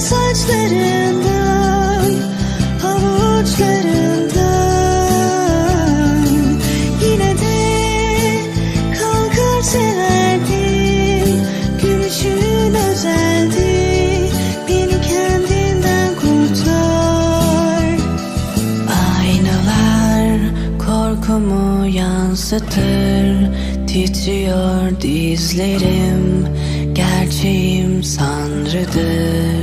saçlarından Havuçlarından. Yine de kalkar severdim Gülüşün özeldi Beni kendinden kurtar. Aynalar korkumu yansıtır Titriyor dizlerim Gerçeğim sanrıdır